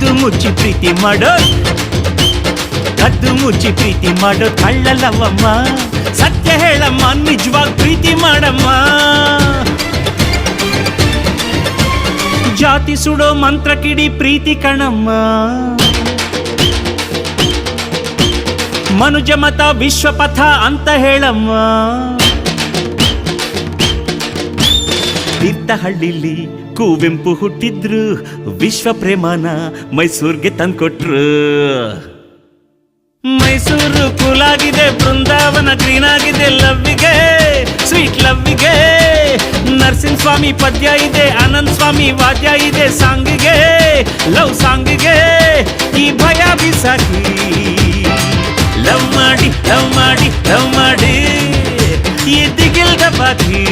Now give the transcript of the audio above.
ಕದ್ದು ಮುಚ್ಚಿ ಪ್ರೀತಿ ಮಾಡೋ ಕದ್ದು ಮುಚ್ಚಿ ಪ್ರೀತಿ ಮಾಡೋ ಕಳ್ಳಲವಮ್ಮ ಸತ್ಯ ಹೇಳಮ್ಮ ನಿಜವಾಗಿ ಪ್ರೀತಿ ಮಾಡಮ್ಮ ಜಾತಿ ಸುಡೋ ಮಂತ್ರ ಕಿಡಿ ಪ್ರೀತಿ ಕಣಮ್ಮ ಮನುಜ ಮತ ವಿಶ್ವಪಥ ಅಂತ ಹೇಳಮ್ಮ ತೀರ್ಥಹಳ್ಳಿಲಿ ಕುವೆಂಪು ಹುಟ್ಟಿದ್ರು ವಿಶ್ವ ಪ್ರೇಮನ ಮೈಸೂರ್ಗೆ ತಂದ್ಕೊಟ್ರು. ಮೈಸೂರು ಕೂಲಾಗಿದೆ, ಬೃಂದಾವನ ಗ್ರೀನ್ ಆಗಿದೆ ಲವ್ವಿಗೆ, ಸ್ವೀಟ್ ಲವ್ವಿಗೆ. ನರಸಿಂಹ ಸ್ವಾಮಿ ಪದ್ಯ ಇದೆ, ಆನಂದ್ ಸ್ವಾಮಿ ವಾದ್ಯ ಇದೆ, ಸಾಂಗಿಗೆ, ಲವ್ ಸಾಂಗಿಗೆ. ಈ ಭಯ ಬಿಸಾಕಿ, ಲವ್ ಮಾಡಿ ಲವ್ ಮಾಡಿ ಲವ್ ಮಾಡಿ, ಈ ದಿಗಿಲ್ದ ಬಾಕಿ